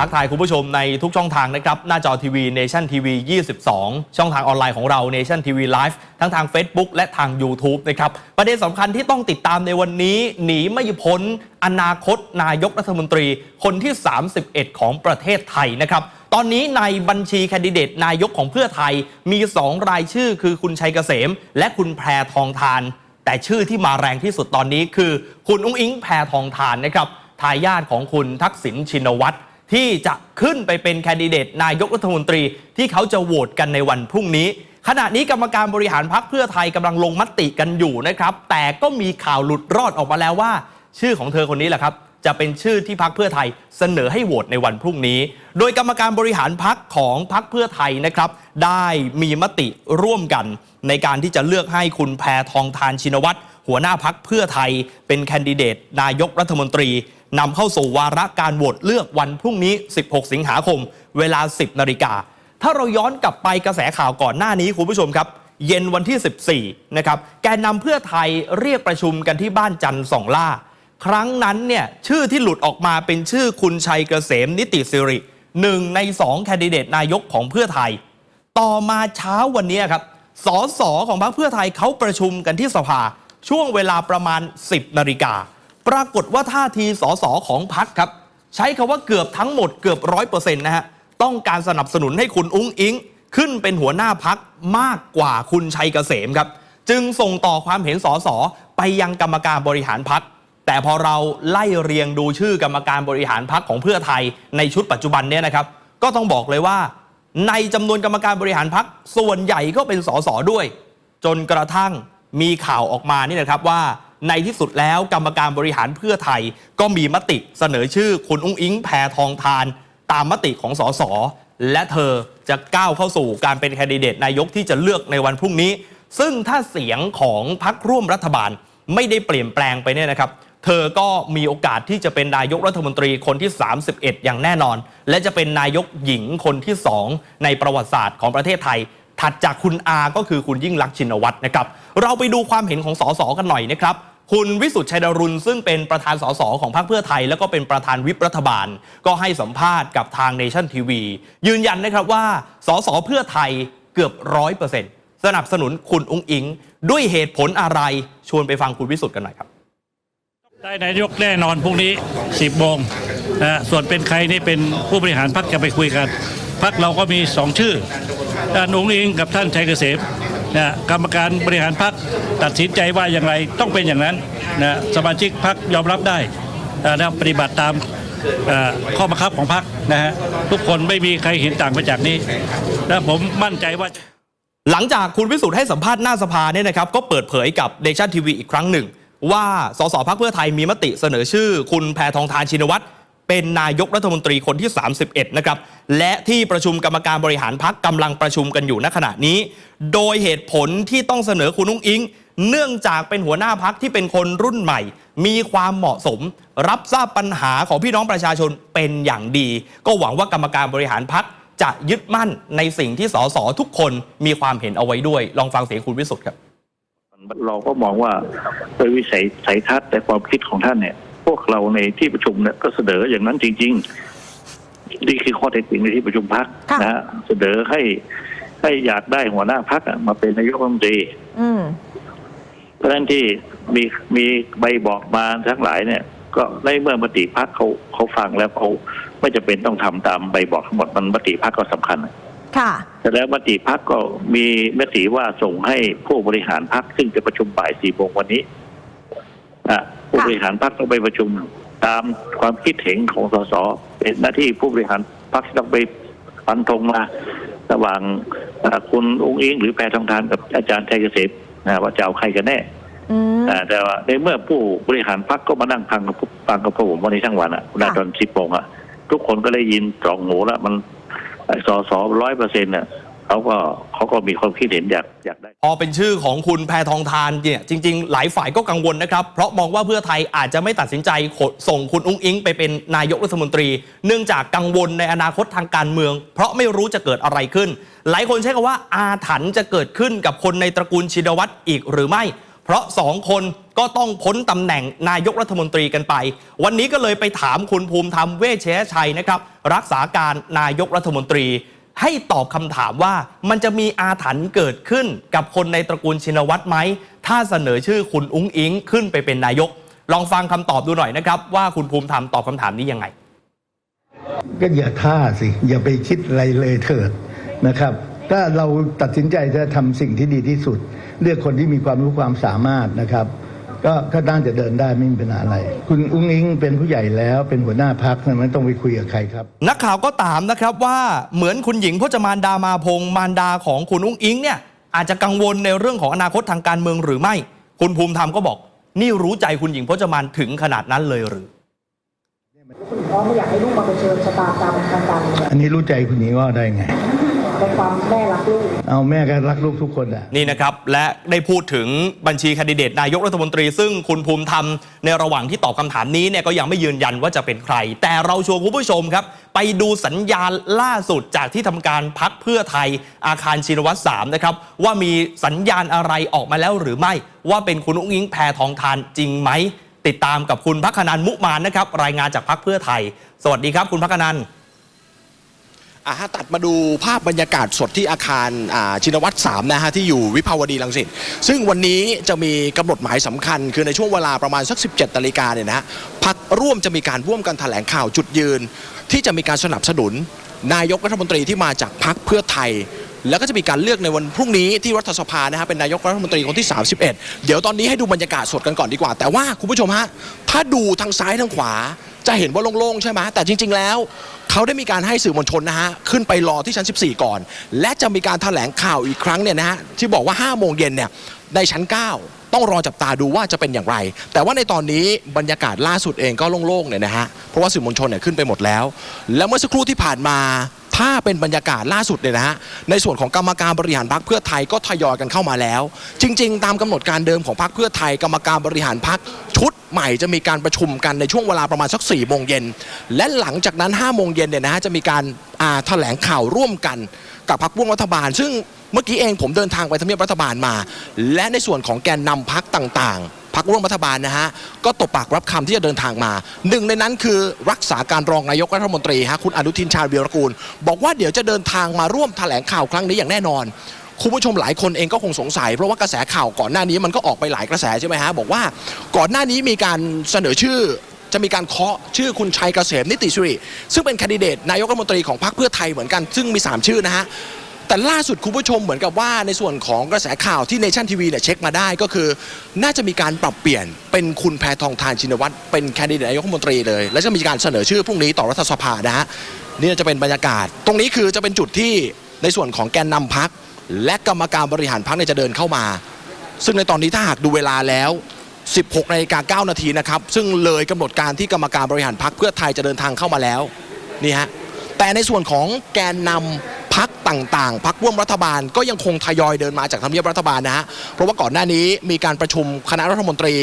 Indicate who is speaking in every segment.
Speaker 1: ทักทายคุณผู้ชมในทุกช่องทางนะครับ หน้าจอทีวี Nation TV 22 ช่องทางออนไลน์ของเรา Nation TV Live ทั้งทาง Facebook และทาง YouTube นะครับ ประเด็นสำคัญที่ต้องติดตามในวันนี้ หนีไม่พ้นอนาคตนายกรัฐมนตรีคนที่ 31 ของประเทศไทยนะครับตอนนี้ในบัญชีแคนดิเดตนายกของเพื่อไทยมี 2 รายชื่อคือคุณชัยเกษม และคุณแพรทองทาน แต่ชื่อที่มาแรงที่สุดตอนนี้คือ คุณอุ้งอิงแพรทองทานนะครับทายาทของคุณทักษิณชินวัตร ที่จะขึ้นไปเป็นแคนดิเดตนายกรัฐมนตรีที่เขาจะโหวตกันในวันพรุ่งนี้ ขณะนี้กรรมการบริหารพักเพื่อไทยกำลังลงมติกันอยู่นะครับ แต่ก็มีข่าวหลุดรอดออกมาแล้วว่า ชื่อของเธอคนนี้แหละครับจะเป็นชื่อที่พักเพื่อไทยเสนอให้โหวตในวันพรุ่งนี้ โดยกรรมการบริหารพักของพักเพื่อไทยนะครับ ได้มีมติร่วมกัน ในการที่จะเลือกให้คุณแพทองทานชินวัตร หัวหน้าพักเพื่อไทยเป็นแคนดิเดตนายกรัฐมนตรีนำเข้าสู่วาระการโหวตเลือกวันพรุ่งนี้ 16 สิงหาคม เวลา 10 นาฬิกา ถ้าเราย้อนกลับไปกระแสข่าวก่อนหน้านี้คุณผู้ชมครับ เย็นวันที่ 14 นะครับ แกนนำเพื่อไทยเรียกประชุมกันที่บ้านจันทร์สองล่า ครั้งนั้นเนี่ยชื่อที่หลุดออกมาเป็นชื่อคุณชัยเกษมนิติสิริหนึ่งในสองแคนดิเดตนายกของเพื่อไทย ต่อมาเช้าวันนี้ครับ สสของพรรคเพื่อไทยเขาประชุมกันที่สภา ช่วงเวลาประมาณ 10นาฬิกาปรากฏว่าท่าทีสสของพรรครับ ใช้คำว่าเกือบทั้งหมดเกือบร้อยเปอร์เซ็นต์นะฮะต้องการสนับสนุนให้คุณอุ้งอิง ขึ้นเป็นหัวหน้าพักมากกว่าคุณชัยเกษมครับ จึงส่งต่อความเห็นสสไปยังกรรมการบริหารพักแต่พอเราไล่เรียงดูชื่อกรรมการบริหารพักของเพื่อไทยในชุดปัจจุบันเนี่ยนะครับ ก็ต้องบอกเลยว่า ในจำนวนกรรมการบริหารพักส่วนใหญ่ก็เป็นสสด้วย จนกระทั่ง มีข่าวออกมานี่นะครับว่าในที่สุดแล้วกรรมการบริหารเพื่อไทย ก็มีมติเสนอชื่อคุณอุ้งอิงแพทองทาน ตามมติของสสและเธอจะก้าวเข้าสู่การเป็นแคนดิเดตนายกที่จะเลือกในวันพรุ่งนี้ ซึ่งถ้าเสียงของพรรคร่วมรัฐบาลไม่ได้เปลี่ยนแปลงไปเนี่ยนะครับ เธอก็มีโอกาสที่จะเป็นนายกรัฐมนตรีคนที่ 31 อย่างแน่นอน และจะเป็นนายกหญิงคนที่ 2 ในประวัติศาสตร์ของประเทศไทย ถัดจากคุณอาก็คือคุณยิ่งลักษณ์ชินวัตรนะครับ เราไปดูความเห็นของสสกันหน่อยนะครับคุณวิสุทธิ์ชัยดรุณซึ่งเป็นประธานสสของพรรคเพื่อไทย แล้วก็เป็นประธานวิปรัฐบาล ก็ให้สัมภาษณ์กับทางเนชั่นทีวียืนยันนะครับว่าสสเพื่อไทยเกือบร้อยเปอร์เซ็นต์สนับสนุนคุณอุ้งอิง ด้วยเหตุผลอะไรชวนไปฟังคุณวิสุทธิ์กันหน่อยครับ
Speaker 2: ได้นายกแน่นอนพรุ่งนี้ 10โมงนะส่วนเป็นใครนี่เป็นผู้บริหารพักจะไปคุยกัน พักเราก็มีสองชื่อท่านอุ้งอิงกับท่านชัยเกษมนะกรรมการบริหารพักตัดสินใจว่าอย่างไรต้องเป็นอย่างนั้นนะสมาชิกพักยอมรับได้นะแล้วปฏิบัติตามข้อบังคับของพักนะฮะทุกคนไม่มีใครเห็นต่างไปจากนี้ และผมมั่นใจว่า
Speaker 1: หลังจากคุณวิสุทธ์ให้สัมภาษณ์หน้าสภาเนี่ยนะครับก็เปิดเผยกับเดชั่นทีวีอีกครั้งหนึ่ง ว่าสสพักเพื่อไทยมีมติเสนอชื่อ คุณแพทองทานชินวัตร เป็นนายกรัฐมนตรีคนที่ 31 นะครับ และที่ประชุมกรรมการบริหารพักกำลังประชุมกันอยู่ณขณะนี้ โดยเหตุผลที่ต้องเสนอคุณนุ้งอิง เนื่องจากเป็นหัวหน้าพักที่เป็นคนรุ่นใหม่ มีความเหมาะสม รับทราบปัญหาของพี่น้องประชาชนเป็นอย่างดี ก็หวังว่ากรรมการบริหารพักจะยึดมั่นในสิ่งที่สสทุกคนมีความเห็นเอาไว้ด้วย ลองฟังเสียงคุณวิสุทธ์ครับ
Speaker 3: เราก็มองว่าโดยวิสัยสัยทัศน์แต่ความคิดของท่านเนี่ย พวกเราในที่ประชุมเนี่ยก็เสนออย่างนั้นจริง ๆ นี่คือข้อเท็จจริงในที่ประชุมพัก
Speaker 4: ค่ะ
Speaker 3: นะฮะเสนอให้ให้อยากได้หัวหน้าพักมาเป็นนายกรัฐมนตรี
Speaker 4: อืม
Speaker 3: เพราะฉะนั้นที่มีมีใบบอกมาทั้งหลายเนี่ย ก็ในเมื่อมติพักเขาเขาฟังแล้วเขาไม่จะเป็นต้องทำตามใบบอกทั้งหมดมันมติพักก็สำคัญ
Speaker 4: ค่ะ
Speaker 3: แต่แล้วมติพักก็มีมติว่าส่งให้ผู้บริหารพักซึ่งจะประชุมบ่ายสี่โมงวันนี้อะ ผู้บริหารพักต้องไปประชุม ตามความคิดเห็นของสสเป็นหน้าที่ผู้บริหารพักต้องไปฟันธงมา ระหว่างอะคุณองค์อิงหรือแพทองทานกับอาจารย์ชัยเกษมนะว่าจะเอาใครกันแน่
Speaker 4: อืม
Speaker 3: อะแต่ว่าในเมื่อผู้บริหารพักก็มานั่งฟังกับฟังกับผมวันนี้ทั้งวันอะณตอนสิบโมงอะ ทุกคนก็ได้ยินสองหูแล้วมันสอสอร้อยเปอร์เซ็นต์เนี่ย เขาก็เขาก็มีความคิดเห็นอยากอยากได้
Speaker 1: พอเป็นชื่อของคุณแพทองทานเนี่ยจริง ๆ หลายฝ่ายก็กังวลนะครับ เพราะมองว่าเพื่อไทยอาจจะไม่ตัดสินใจขนส่งคุณอุ้งอิงไปเป็นนายกรัฐมนตรี เนื่องจากกังวลในอนาคตทางการเมือง เพราะไม่รู้จะเกิดอะไรขึ้น หลายคนใช้คำว่าอาถรรพ์จะเกิดขึ้นกับคนในตระกูลชินวัตรอีกหรือไม่ เพราะสองคนก็ต้องพ้นตำแหน่งนายกรัฐมนตรีกันไป วันนี้ก็เลยไปถามคุณภูมิธรรมเวชเชยชัยนะครับรักษาการนายกรัฐมนตรี ให้ตอบคำถามว่ามันจะมีอาถรรพ์เกิดขึ้นกับคนในตระกูลชินวัตรไหม ถ้าเสนอชื่อคุณอุ้งอิงขึ้นไปเป็นนายก ลองฟังคำตอบดูหน่อยนะครับ ว่าคุณภูมิธรรมตอบคำถามนี้ยังไง
Speaker 4: ก็อย่าท่าสิ อย่าไปคิดอะไรเลยเถิดนะครับ ถ้าเราตัดสินใจจะทำสิ่งที่ดีที่สุด เลือกคนที่มีความรู้ความสามารถนะครับ ก็ก็น่าจะเดินได้ไม่มีปัญหาอะไร คุณอุ้งอิงเป็นผู้ใหญ่แล้วเป็นหัวหน้าพักไม่ต้องไปคุยกับใครครับ
Speaker 1: นักข่าวก็ถามนะครับว่าเหมือนคุณหญิงพจมานดามาพงศ์มารดาของคุณอุ้งอิงเนี่ยอาจจะกังวลในเรื่องของอนาคตทางการเมืองหรือไม่ คุณภูมิธรรมก็บอก นี่รู้ใจคุณหญิงพจมานถึงขนาดนั้นเลยหรือ
Speaker 5: คุณพ่อไม่อยากให้ลูกมาเผชิญชะตากรรมทางการเมือง
Speaker 4: อันนี้รู้ใจคุณหญิงว่าได้ไง
Speaker 5: ในความแม่รักลูก
Speaker 4: เอาแม่ก็รักลูกทุกคนอะ
Speaker 1: นี่นะครับ และได้พูดถึงบัญชีแคนดิเดตนายกรัฐมนตรี ซึ่งคุณภูมิธรรมในระหว่างที่ตอบคำถามนี้เนี่ยก็ยังไม่ยืนยันว่าจะเป็นใคร แต่เราชวนคุณผู้ชมครับ ไปดูสัญญาณล่าสุดจากที่ทำการพักเพื่อไทยอาคารชินวัตรสามนะครับว่ามีสัญญาณอะไรออกมาแล้วหรือไม่ ว่าเป็นคุณอุ้งอิงแพทองทานจริงไหมติดตามกับคุณพักขนันมุมานนะครับรายงานจากพักเพื่อไทย สวัสดีครับ คุณพักขนัน
Speaker 6: อ่าฮะตัดมาดูภาพบรรยากาศสดที่อาคารอ่าชินวัตร3นะฮะที่อยู่วิภาวดีรังสิตซึ่งวันนี้จะมีกำหนดหมายสำคัญ คือในช่วงเวลาประมาณสัก 17นาฬิกาเนี่ยนะฮะพักร่วมจะมีการร่วมกันแถลงข่าวจุดยืน ที่จะมีการสนับสนุน นายกรัฐมนตรีที่มาจากพักเพื่อไทย แล้วก็จะมีการเลือกในวันพรุ่งนี้ที่รัฐสภานะฮะเป็นนายกรัฐมนตรีคนที่ 31 เดี๋ยวตอนนี้ให้ดูบรรยากาศสดกันก่อนดีกว่า แต่ว่าคุณผู้ชมฮะถ้าดูทางซ้ายทางขวา จะเห็นว่าโล่งๆใช่ไหมแต่จริง ๆ แล้วเขาได้มีการให้สื่อมวลชนนะฮะขึ้นไปรอที่ชั้น 14 ก่อน และจะมีการแถลงข่าวอีกครั้งเนี่ยนะฮะที่บอกว่า 5 โมงเย็นเนี่ยในชั้น 9 ต้องรอจับตาดูว่าจะเป็นอย่างไร แต่ว่าในตอนนี้บรรยากาศล่าสุดเองก็โล่งๆเนี่ยนะฮะเพราะว่าสื่อมวลชนเนี่ยขึ้นไปหมดแล้ว แล้วเมื่อสักครู่ที่ผ่านมา ถ้าเป็นบรรยากาศล่าสุดเนี่ยนะฮะในส่วนของกรรมการบริหารพรรคเพื่อไทยก็ทยอยกันเข้ามาแล้ว จริง ๆ ตามกำหนดการเดิมของพรรคเพื่อไทยกรรมการบริหารพรรคชุดใหม่จะมีการประชุมกันในช่วงเวลาประมาณสัก4ี่โมงเย็นและหลังจากนั้น5้าโมงเย็นเนี่ยนะฮะจะมีการแถลงข่าวร่วมกันกับพรรคร่วมรัฐบาล ซึ่งเมื่อกี้เองผมเดินทางไปทำเนียบรัฐบาลมา และในส่วนของแกนนำพรรคต่างๆ พักร่วมรัฐบาลนะฮะก็ตบปากรับคำที่จะเดินทางมา หนึ่งในนั้นคือรักษาการรองนายกรัฐมนตรีฮะคุณอนุทินชาญวีรกูล บอกว่าเดี๋ยวจะเดินทางมาร่วมแถลงข่าวครั้งนี้อย่างแน่นอนคุณผู้ชมหลายคนเองก็คงสงสัย เพราะว่ากระแสข่าวก่อนหน้านี้มันก็ออกไปหลายกระแสใช่ไหมฮะบอกว่าก่อนหน้านี้มีการเสนอชื่อจะมีการเคาะชื่อคุณชัยเกษมนิติสิริซึ่งเป็นแคนดิเดตนายกรัฐมนตรีของพรรคเพื่อไทยเหมือนกันซึ่งมี 3 ชื่อนะฮะ แต่ล่าสุดคุณผู้ชมเหมือนกับว่าในส่วนของกระแสข่าวที่เนชั่นทีวีเนี่ยเช็คมาได้ก็คือ น่าจะมีการปรับเปลี่ยนเป็นคุณแพทองทานชินวัตรเป็นแคนดิเดตนายกรัฐมนตรีเลย และจะมีการเสนอชื่อพรุ่งนี้ต่อรัฐสภานะฮะนี่จะเป็นบรรยากาศ ตรงนี้คือจะเป็นจุดที่ในส่วนของแกนนำพัก และกรรมการบริหารพักเนี่ยจะเดินเข้ามา ซึ่งในตอนนี้ถ้าหากดูเวลาแล้ว 16นาฬิกา9นาทีนะครับซึ่งเลยกำหนดการที่กรรมการบริหารพักเพื่อไทยจะเดินทางเข้ามาแล้วนี่ฮะ แต่ในส่วนของแกนนำพักต่างๆ พักร่วมรัฐบาลก็ยังคงทยอยเดินมาจากทำเนียบรัฐบาลนะฮะ เพราะว่าก่อนหน้านี้มีการประชุมคณะรัฐมนตรี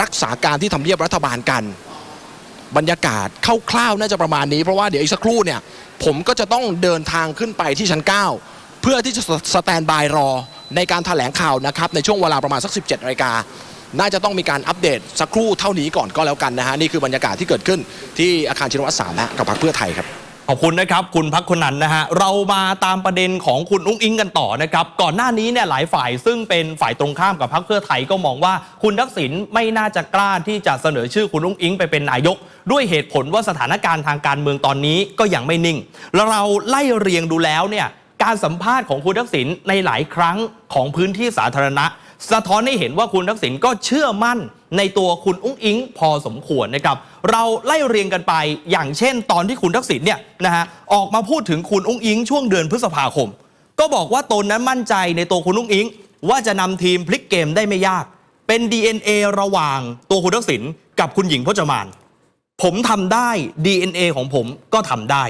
Speaker 6: รักษาการที่ทำเนียบรัฐบาลกัน บรรยากาศคร่าวๆน่าจะประมาณนี้เพราะว่าเดี๋ยวอีกสักครู่เนี่ยผมก็จะต้องเดินทางขึ้นไปที่ชั้น 9 เพื่อที่จะสแตนบายรอในการแถลงข่าวนะครับในช่วงเวลาประมาณสัก 17นาฬิกาน่าจะต้องมีการอัปเดตสักครู่เท่านี้ก่อนก็แล้วกันนะฮะนี่คือบรรยากาศที่เกิดขึ้นที่อาคารชินวัตรสามนะกับพรรคเพื่อไทยครับ
Speaker 1: ขอบคุณนะครับ คุณพักคนนั้นนะฮะเรามาตามประเด็นของคุณอุ้งอิงกันต่อนะครับ ก่อนหน้านี้เนี่ยหลายฝ่ายซึ่งเป็นฝ่ายตรงข้ามกับพรรคเพื่อไทยก็มองว่าคุณทักษิณไม่น่าจะกล้าที่จะเสนอชื่อคุณอุ้งอิงไปเป็นนายก ด้วยเหตุผลว่าสถานการณ์ทางการเมืองตอนนี้ก็ยังไม่นิ่ง แล้วเราไล่เรียงดูแล้วเนี่ยการสัมภาษณ์ของคุณทักษิณในหลายครั้งของพื้นที่สาธารณะ สะท้อนให้เห็นว่าคุณทักษิณก็เชื่อมั่น ในตัวคุณอุ้งอิงพอสมควรนะครับเราไล่เรียงกันไปอย่างเช่น ตอนที่คุณทักษิณเนี่ยนะฮะออกมาพูดถึงคุณอุ้งอิง ช่วงเดือนพฤษภาคม ก็บอกว่าตนนั้นมั่นใจในตัวคุณอุ้งอิง ว่าจะนำทีมพลิกเกมได้ไม่ยาก เป็น DNA ระหว่างตัวคุณทักษิณกับคุณหญิงพจมาน ผมทำได้ DNA ของผมก็ทำได้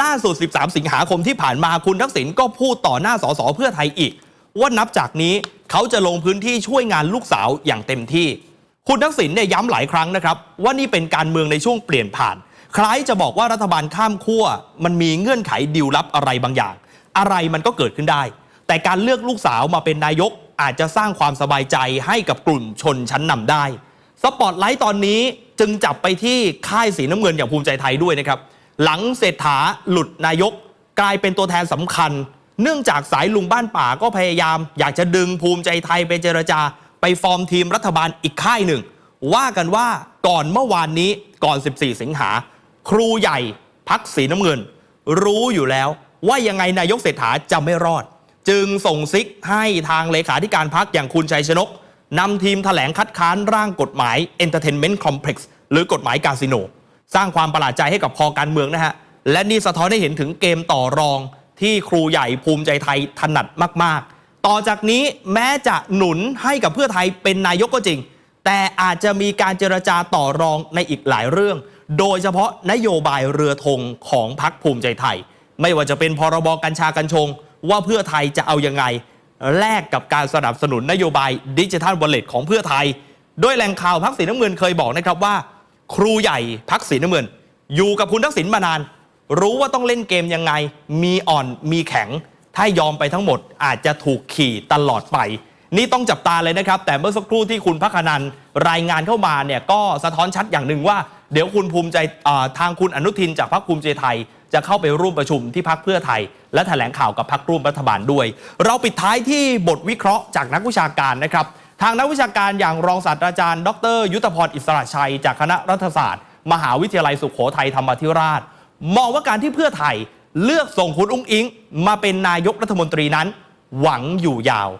Speaker 1: ล่าสุด 13 สิงหาคมที่ผ่านมาคุณทักษิณก็พูดต่อหน้าสสเพื่อไทยอีก ว่านับจากนี้เขาจะลงพื้นที่ช่วยงานลูกสาวอย่างเต็มที่ คุณทักษิณเนี่ยย้ำหลายครั้งนะครับ ว่านี่เป็นการเมืองในช่วงเปลี่ยนผ่าน คล้ายจะบอกว่ารัฐบาลข้ามขั้ว มันมีเงื่อนไขดีลลับอะไรบางอย่าง อะไรมันก็เกิดขึ้นได้ แต่การเลือกลูกสาวมาเป็นนายกอาจจะสร้างความสบายใจให้กับกลุ่มชนชั้นนำได้ สปอตไลท์ตอนนี้จึงจับไปที่ค่ายสีน้ำเงินอย่างภูมิใจไทยด้วยนะครับ หลังเศรษฐาหลุดนายก กลายเป็นตัวแทนสำคัญ เนื่องจากสายลุงบ้านป่าก็พยายาม อยากจะดึงภูมิใจไทยไปเจรจา ไปฟอร์มทีมรัฐบาลอีกค่ายหนึ่ง ว่ากันว่าก่อนเมื่อวานนี้ก่อน 14 สิงหา ครูใหญ่พักสีน้ำเงิน รู้อยู่แล้วว่ายังไงนายกเศรษฐาจะไม่รอด จึงส่งซิกให้ทางเลขาธิการพักอย่างคุณชัยชนกนำทีมแถลงคัดค้านร่างกฎหมาย Entertainment Complex หรือกฎหมายคาสิโน สร้างความประหลาดใจให้กับคอการเมืองนะฮะ และนี่สะท้อนให้เห็นถึงเกมต่อรองที่ครูใหญ่ภูมิใจไทยถนัดมาก ๆ ต่อจากนี้แม้จะหนุนให้กับเพื่อไทยเป็นนายกก็จริง แต่อาจจะมีการเจรจาต่อรองในอีกหลายเรื่อง โดยเฉพาะนโยบายเรือธงของพรรคภูมิใจไทย ไม่ว่าจะเป็นพรบกัญชากัญชง ว่าเพื่อไทยจะเอายังไงแลกกับการสนับสนุนนโยบายดิจิทัลวอลเล็ตของเพื่อไทย โดยแหล่งข่าวพักสีน้ำเงินเคยบอกนะครับว่า ครูใหญ่พักสีน้ำเงิน อยู่กับคุณทักษิณมานาน รู้ว่าต้องเล่นเกมยังไง มีอ่อนมีแข็ง ถ้ายอมไปทั้งหมดอาจจะถูกขี่ตลอดไป นี่ต้องจับตาเลยนะครับ แต่เมื่อสักครู่ที่คุณพักนันรายงานเข้ามาเนี่ยก็สะท้อนชัดอย่างหนึ่งว่า เดี๋ยวคุณภูมิใจทางคุณอนุทินจากพรรคภูมิใจไทย จะเข้าไปร่วมประชุมที่พักเพื่อไทย และแถลงข่าวกับพักร่วมรัฐบาลด้วย เราปิดท้ายที่บทวิเคราะห์จากนักวิชาการนะครับทางนักวิชาการอย่างรองศาสตราจารย์ ดร ยุทธพรอิสระชัย จากคณะรัฐศาสตร์ มหาวิทยาลัยสุขโขทัยธรรมธิราช มองว่าการที่เพื่อไทย เลือกส่งคุณอุ้งอิง มาเป็นนายกรัฐมนตรีนั้น หวังอยู่ยาว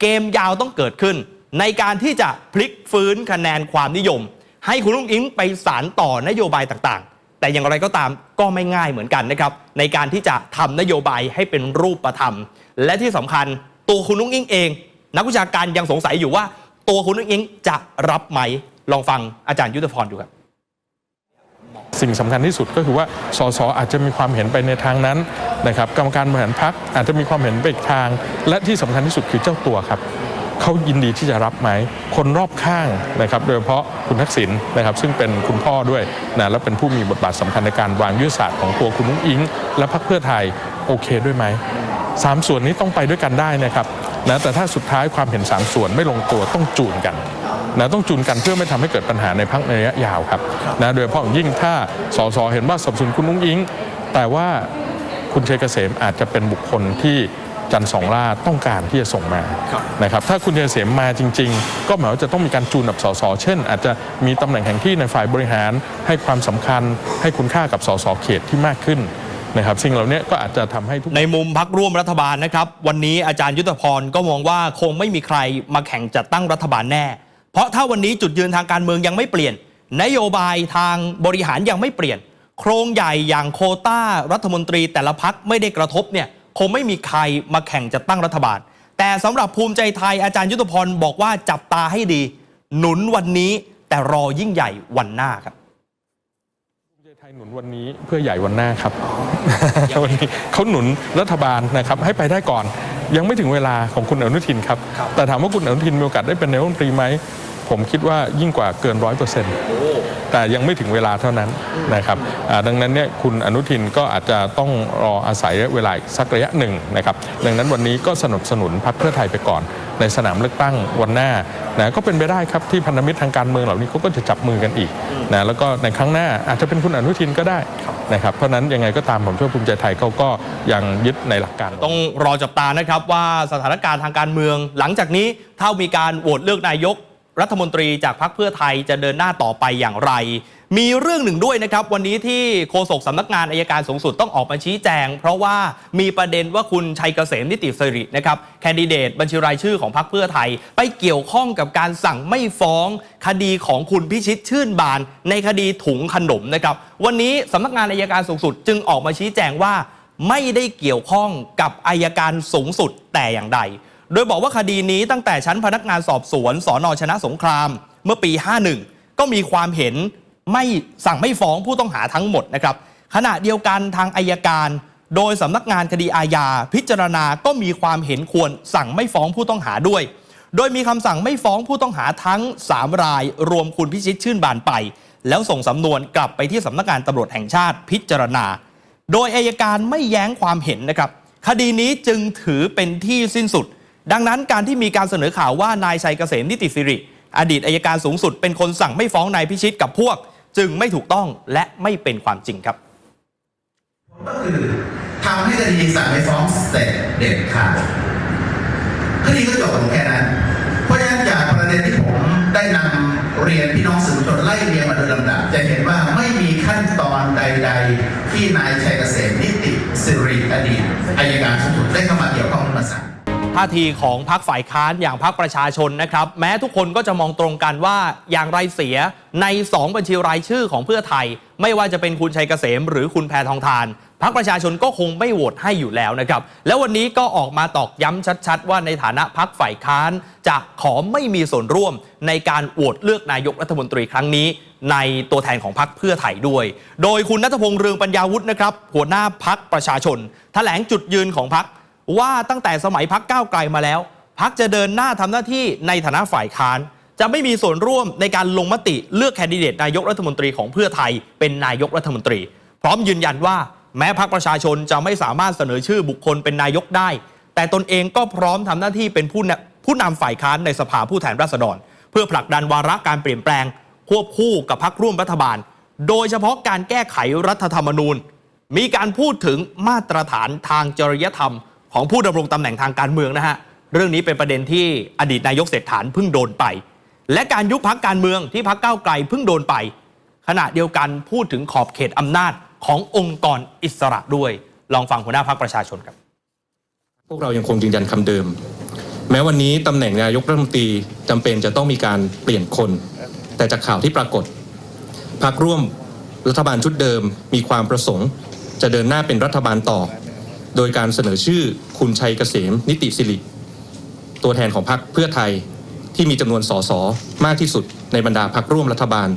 Speaker 1: เกมยาวต้องเกิดขึ้น ในการที่จะพลิกฟื้นคะแนนความนิยม ให้คุณลุงอิงไปสารต่อนโยบายต่างๆ แต่อย่างไรก็ตามก็ไม่ง่ายเหมือนกันนะครับในการที่จะทำนโยบายให้เป็นรูปธรรม และที่สำคัญตัวคุณลุงอิงเอง นักวิชาการยังสงสัยอยู่ว่า ตัวคุณลุงอิงจะรับไหมลองฟังอาจารย์ยุทธพรดูครับ
Speaker 7: สิ่งสำคัญที่สุดก็คือว่าสสอาจจะมีความเห็นไปในทางนั้นนะครับกรรมการบริหารพักอาจจะมีความเห็นไปอีกทาง และที่สำคัญที่สุดคือเจ้าตัวครับเขายินดีที่จะรับไหม คนรอบข้างนะครับโดยเฉพาะคุณทักษิณนะครับ ซึ่งเป็นคุณพ่อด้วยนะและเป็นผู้มีบทบาทสำคัญในการวางยุทธศาสตร์ของตัวคุณนุ้งอิง และพรรคเพื่อไทยโอเคด้วยไหมสามส่วนนี้ต้องไปด้วยกันได้นะครับนะแต่ถ้าสุดท้ายความเห็นสามส่วนไม่ลงตัวต้องจูนกัน นะต้องจูนกันเพื่อไม่ทำให้เกิดปัญหาในพักในระยะยาวครับนะโดยเฉพาะอย่างยิ่งถ้าสสเห็นว่าสนับสนุนคุณนุ้งอิง แต่ว่าคุณชัยเกษมอาจจะเป็นบุคคลที่จันทร์สองล่าต้องการที่จะส่งมานะครับถ้าคุณชัยเกษมมาจริง ๆ ก็หมายว่าจะต้องมีการจูนกับสสเช่น อาจจะมีตำแหน่งแห่งที่ในฝ่ายบริหารให้ความสำคัญ ให้คุณค่ากับสสเขตที่มากขึ้นนะครับสิ่งเหล่านี้ก็อาจจะทำให้ทุก
Speaker 1: ในมุมพักร่วมรัฐบาลนะครับ วันนี้อาจารย์ยุทธพรก็มองว่าคงไม่มีใครมาแข่งจัดตั้งรัฐบาลแน่ เพราะถ้าวันนี้จุดยืนทางการเมืองยังไม่เปลี่ยน นโยบายทางบริหารยังไม่เปลี่ยน โครงใหญ่อย่างโคต้ารัฐมนตรีแต่ละพักไม่ได้กระทบเนี่ยคงไม่มีใครมาแข่งจัดตั้งรัฐบาล แต่สำหรับภูมิใจไทยอาจารย์ยุทธพรบอกว่าจับตาให้ดี หนุนวันนี้แต่รอยิ่งใหญ่วันหน้าครับ
Speaker 7: ยหนุนวันนี้เพื่อใหญ่วันหน้าครับวันนี้เขาหนุนรัฐบาลนะครับให้ไปได้ก่อน ยังไม่ถึงเวลาของคุณอนุทินครับ แต่ถามว่าคุณอนุทินมีโอกาสได้เป็นนายกรัฐมนตรีไหม ผมคิดว่ายิ่งกว่าเกินร้อยเปอร์เซ็นต์ แต่ยังไม่ถึงเวลาเท่านั้นนะครับดังนั้นเนี่ยคุณอนุทินก็อาจจะต้องรออาศัยเวลาสักระยะหนึ่งนะครับดังนั้นวันนี้ก็สนับสนุนพรรคเพื่อไทยไปก่อน ในสนามเลือกตั้งวันหน้านะก็เป็นไปได้ครับที่พันธมิตรทางการเมืองเหล่านี้เขาก็จะจับมือกันอีกนะแล้วก็ในครั้งหน้าอาจจะเป็นคุณอนุทินก็ได้นะครับเพราะนั้นยังไงก็ตามผมเชื่อว่าภูมิใจไทยเขาก็ยังยึดในหลักการ
Speaker 1: ต้องรอจับตานะครับว่าสถานการณ์ทางการเมืองหลังจากนี้ถ้ามีการโหวตเลือกนายก รัฐมนตรีจากพรรคเพื่อไทยจะเดินหน้าต่อไปอย่างไร มีเรื่องหนึ่งด้วยนะครับ วันนี้ที่โฆษกสำนักงานอายการสูงสุดต้องออกมาชี้แจง เพราะว่ามีประเด็นว่าคุณชัยเกษมนิติสิรินะครับแคนดิเดตบัญชีรายชื่อของพรรคเพื่อไทย ไปเกี่ยวข้องกับการสั่งไม่ฟ้อง คดีของคุณพิชิตชื่นบาน ในคดีถุงขนมนะครับวันนี้สำนักงานอายการสูงสุด จึงออกมาชี้แจงว่า ไม่ได้เกี่ยวข้องกับอายการสูงสุดแต่อย่างใด โดยบอกว่าคดีนี้ตั้งแต่ชั้นพนักงานสอบสวนสอนอชนะสงคราม เมื่อปี 51 ก็มีความเห็นไม่สั่งไม่ฟ้องผู้ต้องหาทั้งหมดนะครับขณะเดียวกันทางอายการ โดยสำนักงานคดีอาญา พิจารณาก็มีความเห็นควรสั่งไม่ฟ้องผู้ต้องหาด้วย โดยมีคำสั่งไม่ฟ้องผู้ต้องหาทั้ง 3 ราย รวมคุณพิชิตชื่นบานไป แล้วส่งสำนวนกลับไปที่สำนักงานตำรวจแห่งชาติพิจารณา โดยอายการไม่แย้งความเห็นนะครับ คดีนี้จึงถือเป็นที่สิ้นสุด ดังนั้นการที่มีการเสนอข่าวว่านายชัยเกษมนิติสิริ อดีตอายการสูงสุดเป็นคนสั่งไม่ฟ้องนายพิชิตกับพวก จึงไม่ถูกต้องและไม่เป็นความจริงครับ
Speaker 8: ก็คือทำให้คดีสั่งไม่ฟ้องเสร็จเด็ดขาดคดีก็จบลงแค่นั้น เพราะฉะนั้นจากประเด็นที่ผมได้นำเรียนพี่น้องสื่อมวลชนไล่เรียงมาโดยลำดับจะเห็นว่าไม่มีขั้นตอนใด ๆ ที่นายชัยเกษมนิติสิริอดีตอายการสูงสุดได้เข้ามา
Speaker 1: ท่าทีของพรรคฝ่ายค้านอย่างพรรคประชาชนนะครับ แม้ทุกคนก็จะมองตรงกันว่าอย่างไรเสียใน 2 บัญชีรายชื่อของเพื่อไทย ไม่ว่าจะเป็นคุณชัยเกษม หรือคุณแพทองทานพรรคประชาชนก็คงไม่โหวตให้อยู่แล้วนะครับ แล้ววันนี้ก็ออกมาตอกย้ำชัด ๆ ว่าในฐานะพรรคฝ่ายค้าน จะขอไม่มีส่วนร่วมในการโหวตเลือกนายกรัฐมนตรีครั้งนี้ ในตัวแทนของพรรคเพื่อไทยด้วย โดยคุณนัทพงษ์เรืองปัญญาวุฒินะครับหัวหน้าพรรคประชาชนแถลงจุดยืนของพรรค ว่าตั้งแต่สมัยพักก้าวไกลมาแล้ว พักจะเดินหน้าทำหน้าที่ในฐานะฝ่ายค้าน จะไม่มีส่วนร่วมในการลงมติเลือกแคนดิเดตนายกรัฐมนตรีของเพื่อไทยเป็นนายกรัฐมนตรี พร้อมยืนยันว่าแม้พักประชาชนจะไม่สามารถเสนอชื่อบุคคลเป็นนายกได้ แต่ตนเองก็พร้อมทำหน้าที่เป็นผู้นำผู้นำฝ่ายค้านในสภาผู้แทนราษฎร เพื่อผลักดันวาระการเปลี่ยนแปลง ควบคู่กับพักร่วมรัฐบาล โดยเฉพาะการแก้ไขรัฐธรรมนูญ มีการพูดถึงมาตรฐานทางจริยธรรม ของผู้ดำรงตำแหน่งทางการเมืองนะฮะเรื่องนี้เป็นประเด็นที่อดีตนายกเศรษฐานเพิ่งโดนไป และการยุบพักการเมืองที่พักเก้าไกลเพิ่งโดนไป ขณะเดียวกันพูดถึงขอบเขตอำนาจขององค์กรอิสระด้วย ลองฟังหัวหน้าพักประชาชนครับ
Speaker 9: พวกเรายังคงยืนยันคำเดิม แม้วันนี้ตำแหน่งนายกรัฐมนตรีจำเป็นจะต้องมีการเปลี่ยนคน แต่จากข่าวที่ปรากฏพักร่วมรัฐบาลชุดเดิมมีความประสงค์ จะเดินหน้าเป็นรัฐบาลต่อ โดยการเสนอชื่อคุณชัยเกษมนิติสิริตัวแทนของพรรคเพื่อไทยที่มีจำนวนสสมากที่สุดในบรรดาพรรคร่วมรัฐบาล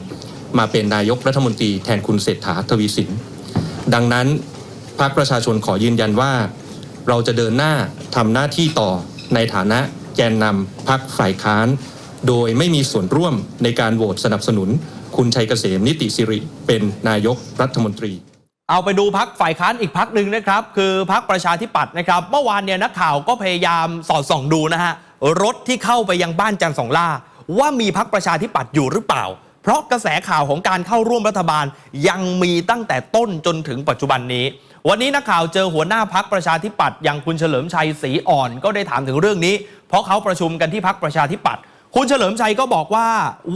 Speaker 9: มาเป็นนายกรัฐมนตรีแทนคุณเศรษฐาทวีสิน ดังนั้นพรรคประชาชนขอยืนยันว่า เราจะเดินหน้าทำหน้าที่ต่อในฐานะแกนนำพรรคฝ่ายค้าน โดยไม่มีส่วนร่วมในการโหวตสนับสนุน คุณชัยเกษมนิติสิริเป็นนายกรัฐมนตรี
Speaker 1: เอาไปดูพักฝ่ายค้านอีกพักหนึ่งนะครับ คือพักประชาธิปัตย์นะครับ เมื่อวานเนี่ยนักข่าวก็พยายามสอดส่องดูนะฮะรถที่เข้าไปยังบ้านจันทร์สองล่า ว่ามีพักประชาธิปัตย์อยู่หรือเปล่า เพราะกระแสข่าวของการเข้าร่วมรัฐบาลยังมีตั้งแต่ต้นจนถึงปัจจุบันนี้ วันนี้นักข่าวเจอหัวหน้าพักประชาธิปัตย์อย่างคุณเฉลิมชัยศรีอ่อนก็ได้ถามถึงเรื่องนี้ เพราะเขาประชุมกันที่พักประชาธิปัตย์คุณเฉลิมชัยก็บอกว่า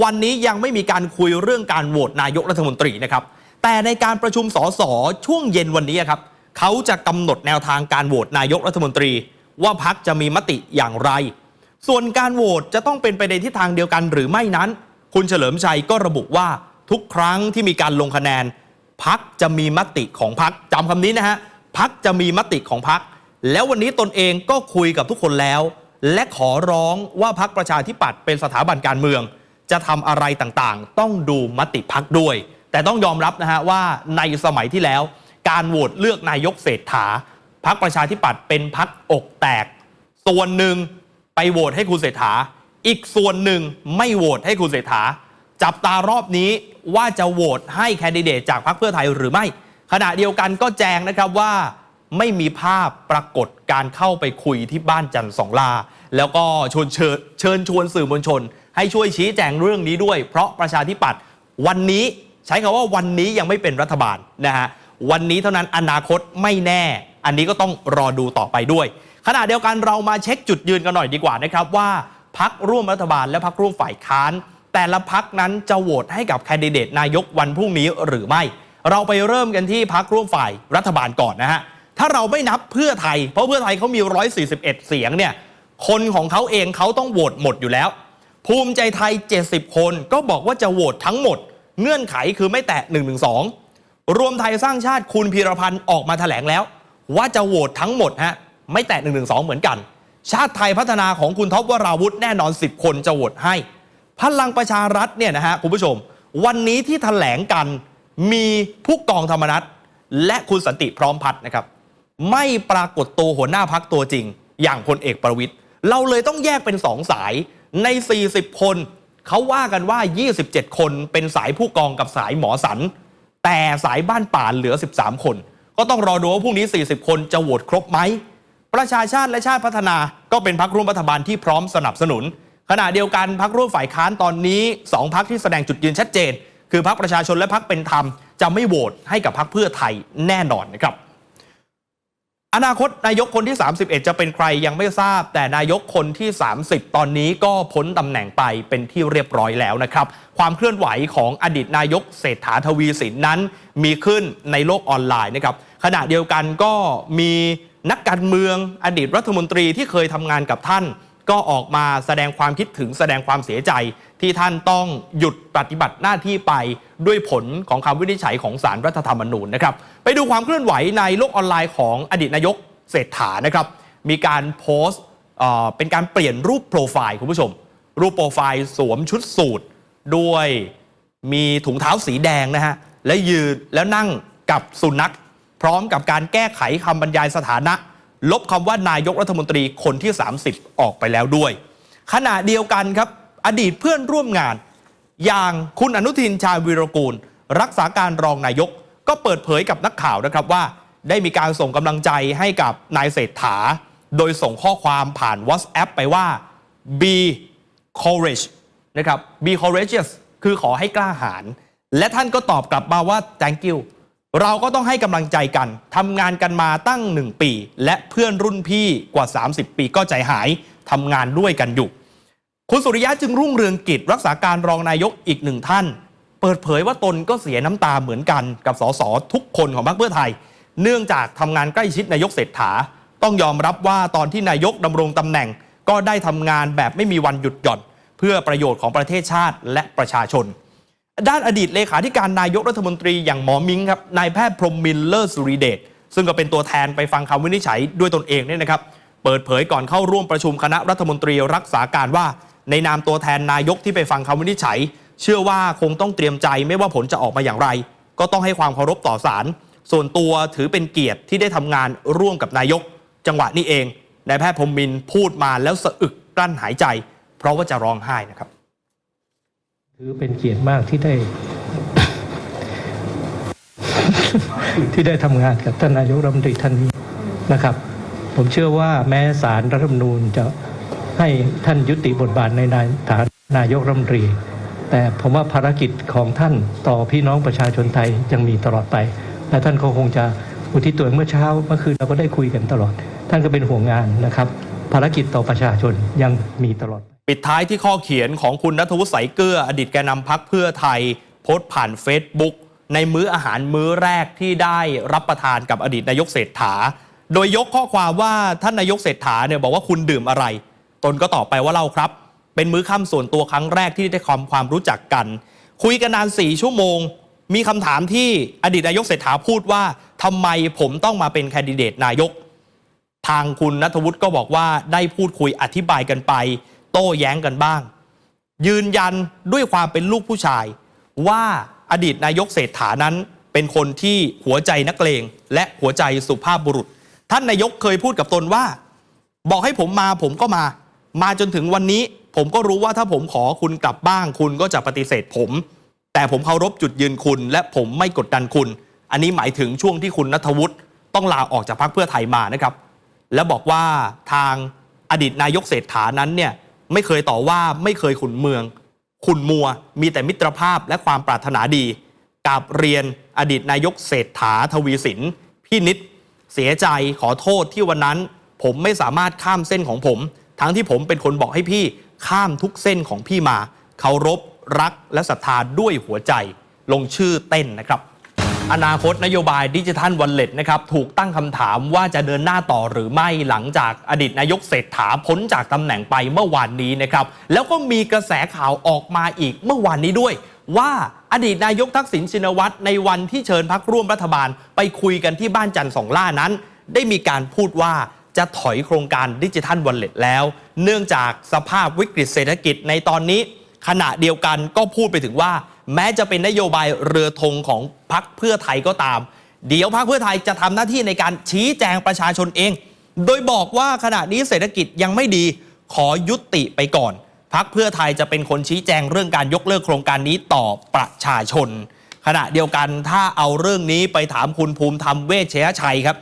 Speaker 1: วันนี้ยังไม่มีการคุยเรื่องการโหวตนายกรัฐมนตรีนะครับ แต่ในการประชุมสสช่วงเย็นวันนี้ครับเขาจะกำหนดแนวทางการโหวตนายกรัฐมนตรี ว่าพักจะมีมติอย่างไร ส่วนการโหวตจะต้องเป็นไปในทิศทางเดียวกันหรือไม่นั้น คุณเฉลิมชัยก็ระบุว่าทุกครั้งที่มีการลงคะแนนพักจะมีมติของพักจำคำนี้นะฮะพักจะมีมติของพักแล้ววันนี้ตนเองก็คุยกับทุกคนแล้ว และขอร้องว่าพักประชาธิปัตย์เป็นสถาบันการเมือง จะทำอะไรต่างๆ ต้องดูมติพักด้วย แต่ต้องยอมรับนะฮะว่าในสมัยที่แล้ว การโหวตเลือกนายกเศรษฐาพักประชาธิปัตย์เป็นพักอกแตก ส่วนหนึ่งไปโหวตให้คุณเศรษฐา อีกส่วนหนึ่งไม่โหวตให้คุณเศรษฐา จับตารอบนี้ว่าจะโหวตให้แคนดิเดตจากพรรคเพื่อไทยหรือไม่ ขณะเดียวกันก็แจงนะครับว่าไม่มีภาพปรากฏการเข้าไปคุยที่บ้านจันทร์สองลา แล้วก็ชวนเชิญเชิญชวนสื่อมวลชน ให้ช่วยชี้แจงเรื่องนี้ด้วย เพราะประชาธิปัตย์วันนี้ ใช้คำว่าวันนี้ยังไม่เป็นรัฐบาลนะฮะวันนี้เท่านั้นอนาคตไม่แน่ อันนี้ก็ต้องรอดูต่อไปด้วยขณะเดียวกันเรามาเช็คจุดยืนกันหน่อยดีกว่านะครับว่าพักร่วมรัฐบาลและพักร่วมฝ่ายค้าน แต่ละพักนั้นจะโหวตให้กับแคนดิเดตนายกวันพรุ่งนี้หรือไม่ เราไปเริ่มกันที่พักร่วมฝ่ายรัฐบาลก่อนนะฮะถ้าเราไม่นับเพื่อไทย เพราะเพื่อไทยเขามี 141 เสียงเนี่ยคนของเขาเองเขาต้องโหวตหมดอยู่แล้ว ภูมิใจไทย 70 คนก็บอกว่าจะโหวตทั้งหมด เงื่อนไขคือไม่แตะ112รวมไทยสร้างชาติคุณพีรพันธ์ออกมาแถลงแล้ว ว่าจะโหวตทั้งหมดฮะไม่แตะ112เหมือนกัน ชาติไทยพัฒนาของคุณท็อปวราวุธแน่นอน 10 คนจะโหวตให้ พลังประชารัฐเนี่ยนะฮะคุณผู้ชม วันนี้ที่ถแถลงกันมีผู้กองธรรมนัฐและคุณสันติพร้อมพัฒน์นะครับ ไม่ปรากฏตัวหัวหน้าพักตัวจริง อย่างพลเอกประวิตยเราเลยต้องแยกเป็นสองสายใน 40 คน เขาว่ากันว่า 27 คนเป็นสายผู้กองกับสายหมอสัน แต่สายบ้านป่าเหลือ 13 คน ก็ต้องรอดูว่าพรุ่งนี้ 40 คนจะโหวตครบไหม ประชาชาติและชาติพัฒนาก็เป็นพักร่วมรัฐบาลที่พร้อมสนับสนุน ขณะเดียวกันพักร่วมฝ่ายค้านตอนนี้สองพักที่แสดงจุดยืนชัดเจน คือพักประชาชนและพักเป็นธรรม จะไม่โหวตให้กับพักเพื่อไทยแน่นอนนะครับ อนาคตนายกคนที่ 31 จะเป็นใครยังไม่ทราบ แต่นายกคนที่ 30 ตอนนี้ก็พ้นตำแหน่งไปเป็นที่เรียบร้อยแล้วนะครับ ความเคลื่อนไหวของอดีตนายกเศรษฐาทวีสินนั้น มีขึ้นในโลกออนไลน์นะครับขณะเดียวกันก็มีนักการเมืองอดีตรัฐมนตรีที่เคยทำงานกับท่าน ก็ออกมาแสดงความคิดถึงแสดงความเสียใจ ที่ท่านต้องหยุดปฏิบัติหน้าที่ไปด้วยผลของคำวินิจฉัยของสารรัฐธรรมนูญนะครับ ไปดูความเคลื่อนไหวในโลกออนไลน์ของอดีตนายกเศรษฐานะครับ มีการโพสต์เป็นการเปลี่ยนรูปโปรไฟล์คุณผู้ชม รูปโปรไฟล์สวมชุดสูทด้วยมีถุงเท้าสีแดงนะฮะ และยืนแล้วนั่งกับสุนัข พร้อมกับการแก้ไขคำบรรยายสถานะ ลบคำว่านายกรัฐมนตรีคนที่ 30 ออกไปแล้วด้วย ขณะเดียวกันครับ อดีตเพื่อนร่วมงาน อย่างคุณอนุทินชาญวีรกูล รักษาการรองนายก ก็เปิดเผยกับนักข่าวนะครับว่า ได้มีการส่งกำลังใจให้กับนายเศรษฐา โดยส่งข้อความผ่าน WhatsApp ไปว่า be courage นะครับ be courageous คือขอให้กล้าหาญและท่านก็ตอบกลับมาว่า thank you เราก็ต้องให้กำลังใจกันทำงานกันมาตั้ง 1 ปี และเพื่อนรุ่นพี่กว่า 30 ปีก็ใจหายทำงานด้วยกันอยู่ คุณสุริยะจึงรุ่งเรืองกิจรักษาการรองนายกอีกหนึ่งท่าน เปิดเผยว่าตนก็เสียน้ำตาเหมือนกันกับสสทุกคนของพรรคเพื่อไทย เนื่องจากทำงานใกล้ชิดนายกเศรษฐา ต้องยอมรับว่าตอนที่นายกดำรงตำแหน่ง ก็ได้ทำงานแบบไม่มีวันหยุดหย่อน เพื่อประโยชน์ของประเทศชาติและประชาชน ด้านอดีตเลขาธิการนายกรัฐมนตรีอย่างหมอมิงครับนายแพทย์พรหมมินเลิศสุริเดชซึ่งก็เป็นตัวแทนไปฟังคำวินิจฉัยด้วยตนเองเนี่ยนะครับ เปิดเผยก่อนเข้าร่วมประชุมคณะรัฐมนตรีรักษาการว่า ในนามตัวแทนนายกที่ไปฟังคำวินิจฉัย เชื่อว่าคงต้องเตรียมใจไม่ว่าผลจะออกมาอย่างไร ก็ต้องให้ความเคารพต่อศาลส่วนตัวถือเป็นเกียรติที่ได้ทำงานร่วมกับนายก จังหวะนี้เองนายแพทย์พรมมินพูดมาแล้วสะอึกกลั้นหายใจ เพราะว่าจะร้องไห้นะครับ
Speaker 10: ถือเป็นเกียรติมากที่ได้ ที่ได้ทำงานกับท่านนายกรัฐมนตรีท่านนี้นะครับ ผมเชื่อว่าแม้สารรัฐธรรมนูญจะ ให้ท่านยุติบทบาทในฐานะนายกรัฐมนตรี แต่ผมว่าภารกิจของท่านต่อพี่น้องประชาชนไทยยังมีตลอดไป และท่านก็คงจะอุทิศตัวเมื่อเช้าเมื่อคืนเราก็ได้คุยกันตลอด ท่านก็เป็นห่วงงานนะครับ ภารกิจต่อประชาชนยังมีตลอด
Speaker 1: ปิดท้ายที่ข้อเขียนของคุณนัทวุฒิสายเกลืออดีตแกนนำพักเพื่อไทย โพสต์ผ่าน Facebook ในมื้ออาหารมื้อแรกที่ได้รับประทานกับอดีตนายกเศรษฐา โดยยกข้อความว่าท่านนายกเศรษฐาเนี่ยบอกว่าคุณดื่มอะไร ตนก็ตอบไปว่าเล่าครับ เป็นมื้อค่ำส่วนตัวครั้งแรกที่ได้ความความรู้จักกัน คุยกันนานสี่ชั่วโมง มีคำถามที่อดีตนายกเศรษฐาพูดว่าทำไมผมต้องมาเป็นแคนดิเดตนายก ทางคุณนัทวุฒิก็บอกว่าได้พูดคุยอธิบายกันไป โต้แย้งกันบ้าง ยืนยันด้วยความเป็นลูกผู้ชาย ว่าอดีตนายกเศรษฐานั้น เป็นคนที่หัวใจนักเลงและหัวใจสุภาพบุรุษ ท่านนายกเคยพูดกับตนว่า บอกให้ผมมาผมก็มา มาจนถึงวันนี้ ผมก็รู้ว่าถ้าผมขอคุณกลับบ้าง คุณก็จะปฏิเสธผม แต่ผมเคารพจุดยืนคุณ และผมไม่กดดันคุณ อันนี้หมายถึงช่วงที่คุณนัทวุฒิต้องลาออกจากพรรคเพื่อไทยมานะครับ แล้วบอกว่าทางอดีตนายกเศรษฐานั้นเนี่ยไม่เคยต่อว่าไม่เคยขุนเมือง ขุนมัว มีแต่มิตรภาพและความปรารถนาดีกราบเรียนอดีตนายกเศรษฐาทวีสินพี่นิดเสียใจขอโทษที่วันนั้น ผมไม่สามารถข้ามเส้นของผม ทั้งที่ผมเป็นคนบอกให้พี่ข้ามทุกเส้นของพี่มาเคารพรักและศรัทธาด้วยหัวใจ ลงชื่อเต้นนะครับ อนาคตนโยบายดิจิทัลวันเล็ตนะครับถูกตั้งคำถามว่าจะเดินหน้าต่อหรือไม่หลังจากอดีตนายกเศรษฐาพ้นจากตำแหน่งไปเมื่อวานนี้นะครับ แล้วก็มีกระแสข่าวออกมาอีกเมื่อวานนี้ด้วย ว่าอดีตนายกทักษิณชินวัตรในวันที่เชิญพักร่วมรัฐบาล ไปคุยกันที่บ้านจันทร์สองล่านั้น ได้มีการพูดว่า จะถอยโครงการดิจิทัลวันเล็ตแล้ว เนื่องจากสภาพวิกฤตเศรษฐกิจในตอนนี้ ขณะเดียวกันก็พูดไปถึงว่า แม้จะเป็นนโยบายเรือธงของพักเพื่อไทยก็ตาม เดี๋ยวพักเพื่อไทยจะทำหน้าที่ในการชี้แจงประชาชนเอง โดยบอกว่าขณะนี้เศรษฐกิจยังไม่ดีขอยุติไปก่อนพักเพื่อไทยจะเป็นคนชี้แจงเรื่องการยกเลิกโครงการนี้ต่อประชาชน ขณะเดียวกันถ้าเอาเรื่องนี้ไปถามคุณภูมิธรรมเวชเชยชัยครับ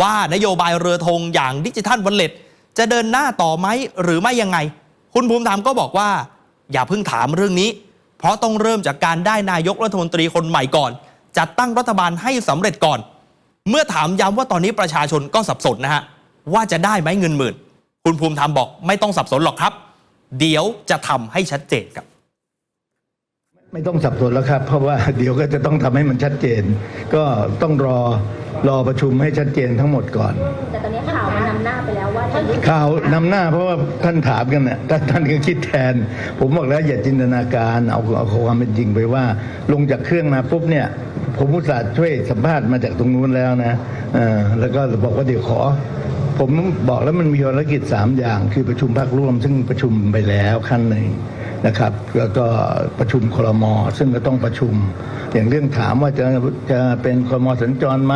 Speaker 1: ว่านโยบายเรือธงอย่างดิจิทัลวันเล็ตจะเดินหน้าต่อไหมหรือไม่ยังไง คุณภูมิธรรมก็บอกว่า อย่าเพิ่งถามเรื่องนี้ เพราะต้องเริ่มจากการได้นายกรัฐมนตรีคนใหม่ก่อน จัดตั้งรัฐบาลให้สำเร็จก่อน เมื่อถามย้ำว่าตอนนี้ประชาชนก็สับสนนะฮะว่าจะได้ไหมเงินหมื่น คุณภูมิธรรมบอกไม่ต้องสับสนหรอกครับ เดี๋ยวจะทำให้ชัดเจนครับ
Speaker 4: ไม่ต้องสับสนแล้วครับ เพราะว่าเดี๋ยวก็จะต้องทำให้มันชัดเจน ก็ต้องรอรอประชุมให้ชัดเจนทั้งหมดก่อน
Speaker 5: แต่ตอนนี้ข่าวมันนำหน้าไปแล้วว่าท่านยุติ
Speaker 4: ข่าวนำหน้าเพราะว่าท่านถามกันน่ะท่านท่านก็คิดแทน ผมบอกแล้วอย่าจินตนาการเอาเอาความเป็นจริงไปว่า ลงจากเครื่องมาปุ๊บเนี่ย ผมอุตส่าห์ช่วยสัมภาษณ์มาจากตรงนู้นแล้วนะเออแล้วก็บอกว่าเดี๋ยวขอผมบอกแล้วมันมีภารกิจสามอย่าง คือประชุมภาคร่วม ซึ่งประชุมไปแล้วขั้นหนึ่ง นะครับแล้วก็ประชุมครมซึ่งก็ต้องประชุม อย่างเรื่องถามว่าจะจะเป็นครมสัญจรไหม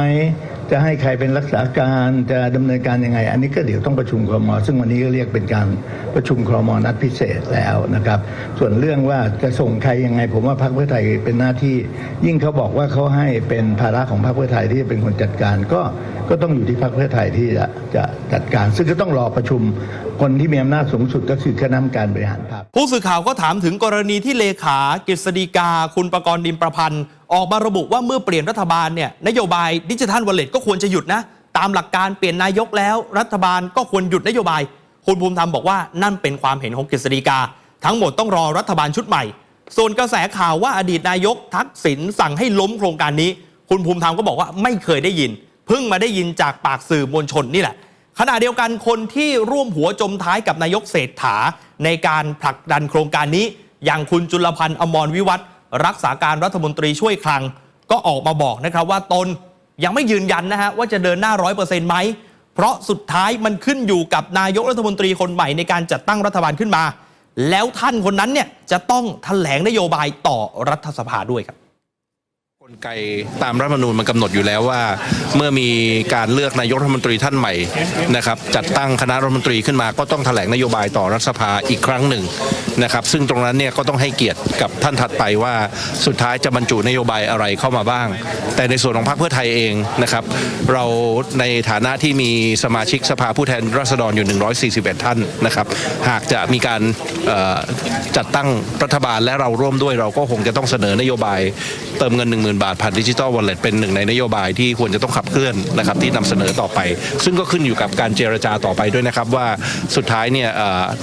Speaker 4: จะให้ใครเป็นรักษาการจะดำเนินการยังไง อันนี้ก็เดี๋ยวต้องประชุมครมซึ่งวันนี้ก็เรียกเป็นการประชุมครมนัดพิเศษแล้วนะครับ ส่วนเรื่องว่าจะส่งใครยังไง ผมว่าพรรคเพื่อไทยเป็นหน้าที่ ยิ่งเขาบอกว่าเขาให้เป็นภาระของพรรคเพื่อไทยที่จะเป็นคนจัดการก็ก็ต้องอยู่ที่พรรคเพื่อไทยที่จะจะจัดการ ซึ่งก็ต้องรอประชุม คนที่มีอำนาจสูงสุดก็คือคณะกรรมการบริหารพรรค
Speaker 1: ผู้สื่อข่าวก็ถามถึงกรณีที่เลขากฤษฎีกา คุณประกรณ์ดิมประพันธ์ ออกมาระบุว่าเมื่อเปลี่ยนรัฐบาลเนี่ยนโยบายดิจิทัลวอลเล็ตก็ควรจะหยุดนะ ตามหลักการเปลี่ยนนายกแล้ว รัฐบาลก็ควรหยุดนโยบาย คุณภูมิธรรมบอกว่านั่นเป็นความเห็นของกฤษฎีกา ทั้งหมดต้องรอรัฐบาลชุดใหม่ ส่วนกระแสข่าวว่าอดีตนายกทักษิณสั่งให้ล้มโครงการนี้ คุณภูมิธรรมก็บอกว่าไม่เคยได้ยินเพิ่งมาได้ยินจากปากสื่อมวลชนนี่แหละ ขณะเดียวกันคนที่ร่วมหัวจมท้ายกับนายกเศรษฐา ในการผลักดันโครงการนี้ อย่างคุณจุลพันธ์อมรวิวัฒน์รักษาการรัฐมนตรีช่วยคลัง ก็ออกมาบอกนะครับว่าตนยังไม่ยืนยันนะฮะว่าจะเดินหน้าร้อยเปอร์เซ็นต์ไหมเพราะสุดท้ายมันขึ้นอยู่กับนายกรัฐมนตรีคนใหม่ในการจัดตั้งรัฐบาลขึ้นมา แล้วท่านคนนั้นเนี่ยจะต้องแถลงนโยบายต่อรัฐสภาด้วยครับ
Speaker 11: กลไกตามรัฐธรรมนูญมันกำหนดอยู่แล้วว่า เมื่อมีการเลือกนายกรัฐมนตรีท่านใหม่นะครับจัดตั้งคณะรัฐมนตรีขึ้นมาก็ต้องแถลงนโยบายต่อรัฐสภาอีกครั้งหนึ่งนะครับซึ่งตรงนั้นเนี่ยก็ต้องให้เกียรติกับท่านถัดไปว่าสุดท้ายจะบรรจุนโยบายอะไรเข้ามาบ้าง แต่ในส่วนของพรรคเพื่อไทยเองนะครับเราในฐานะที่มีสมาชิกสภาผู้แทนราษฎรอยู่ 141 ท่านนะครับหากจะมีการจัดตั้งรัฐบาลและเราร่วมด้วยเราก็คงจะต้องเสนอนโยบายเติมเงิน0,000 บาทผ่านดิจิทัลวอลเล็ตเป็นหนึ่งในนโยบายที่ควรจะต้องขับเคลื่อนนะครับที่นำเสนอต่อไป ซึ่งก็ขึ้นอยู่กับการเจรจาต่อไปด้วยนะครับว่าสุดท้ายเนี่ย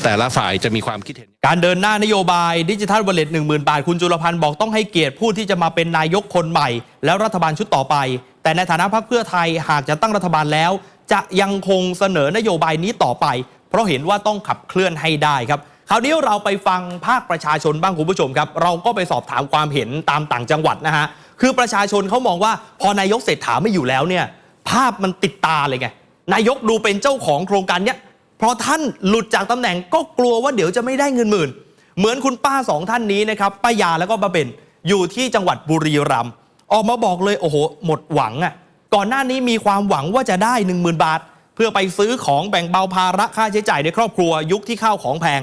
Speaker 11: แต่ละฝ่ายจะมีความคิดเห็น
Speaker 1: การเดินหน้านโยบายดิจิทัลวอลเล็ต1 0,000บาท คุณจุลพันธ์บอกต้องให้เกียรติผู้ที่จะมาเป็นนายกคนใหม่ แล้วรัฐบาลชุดต่อไป แต่ในฐานะพรรคเพื่อไทยหากจะตั้งรัฐบาลแล้ว จะยังคงเสนอนโยบายนี้ต่อไป เพราะเห็นว่าต้องขับเคลื่อนให้ได้ครับคราวนี้เราไปฟังภาคประชาชนบ้างคุณผู้ชมครับ เราก็ไปสอบถามความเห็นตามต่างจังหวัดนะฮะ คือประชาชนเขามองว่าพอนายกเศรษฐาไม่อยู่แล้วเนี่ยภาพมันติดตาเลยไงนายกดูเป็นเจ้าของโครงการเนี้ยเพราะท่านหลุดจากตำแหน่งก็กลัวว่าเดี๋ยวจะไม่ได้เงินหมื่น เหมือนคุณป้าสองท่านนี้นะครับป้ายาแล้วก็ป้าเบนอยู่ที่จังหวัดบุรีรัมย์ออกมาบอกเลยโอ้โหหมดหวังอะ่ะก่อนหน้านี้มีความหวังว่าจะได้ 1 0,000 บาท เพื่อไปซื้อของแบ่งเบาภาระค่าใช้จ่ายในครอบครัวยุคที่ข้าวของแพง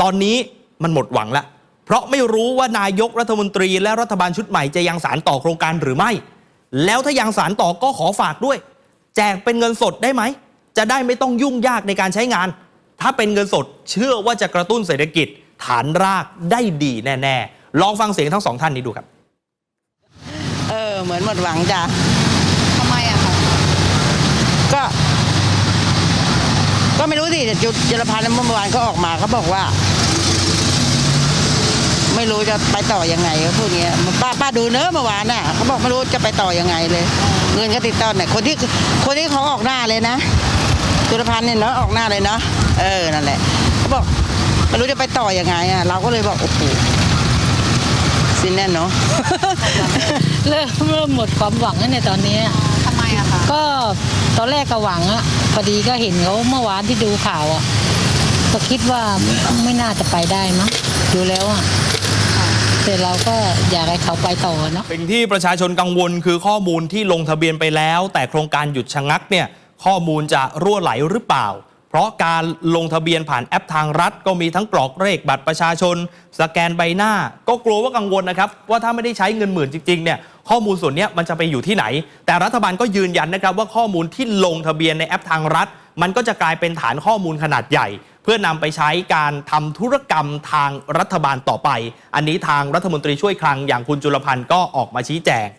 Speaker 1: ตอนนี้มันหมดหวังละ เพราะไม่รู้ว่านายกรัฐมนตรีและรัฐบาลชุดใหม่จะยังสารต่อโครงการหรือไม่ แล้วถ้ายังสารต่อก็ขอฝากด้วย แจกเป็นเงินสดได้ไหม จะได้ไม่ต้องยุ่งยากในการใช้งาน ถ้าเป็นเงินสดเชื่อว่าจะกระตุ้นเศรษฐกิจ ฐานรากได้ดีแน่ๆ ลองฟังเสียงทั้งสองท่านนี้ดูครับ
Speaker 12: เออ เหมือนหมดหวังจ้ะ
Speaker 5: ทำไมอะคะ
Speaker 12: ก็ ก็ไม่รู้สิแต่จุดจุลพันธ์เมื่อวานก็ออกมาเขาบอกว่า ไม่รู้จะไปต่อยังไงเขาพูดอย่างเงี้ยป้าป้าดูเนอะเมื่อวานน่ะเขาบอกไม่รู้จะไปต่อยังไงเลย เงินก็ติดต้นเนี่ยคนที่คนที่เขาออกหน้าเลยนะจุลพันธ์เนี่ยเนาะออกหน้าเลยเนาะเออนั่นแหละเขาบอกไม่รู้จะไปต่อยังไงอะเราก็เลยบอกโอ้โหสิ้นแน่เนาะ
Speaker 13: เริ่มเริ่มหมดความหวังแล้วเนี่ยตอนนี้
Speaker 5: ทำไมอะคะ
Speaker 13: ก็ตอนแรกก็หวังอะพอดีก็เห็นเขาเมื่อวานที่ดูข่าวอะก็คิดว่าไม่น่าจะไปได้มั้งดูแล้วอะ แต่เราก็อยากให้เขาไปต่อเนาะ
Speaker 1: สิ่งที่ประชาชนกังวลคือข้อมูลที่ลงทะเบียนไปแล้ว แต่โครงการหยุดชะงักเนี่ยข้อมูลจะรั่วไหลหรือเปล่า เพราะการลงทะเบียนผ่านแอปทางรัฐ ก็มีทั้งกรอกเลขบัตรประชาชน สแกนใบหน้า ก็กลัวว่ากังวลนะครับว่าถ้าไม่ได้ใช้เงินหมื่นจริงๆเนี่ยข้อมูลส่วนนี้มันจะไปอยู่ที่ไหน แต่รัฐบาลก็ยืนยันนะครับว่าข้อมูลที่ลงทะเบียนในแอปทางรัฐ มันก็จะกลายเป็นฐานข้อมูลขนาดใหญ่ เพื่อนำไปใช้การทำธุรกรรมทางรัฐบาลต่อไป อันนี้ทางรัฐมนตรีช่วยคลังอย่างคุณจุลพันธ์ก็ออกมาชี้แจง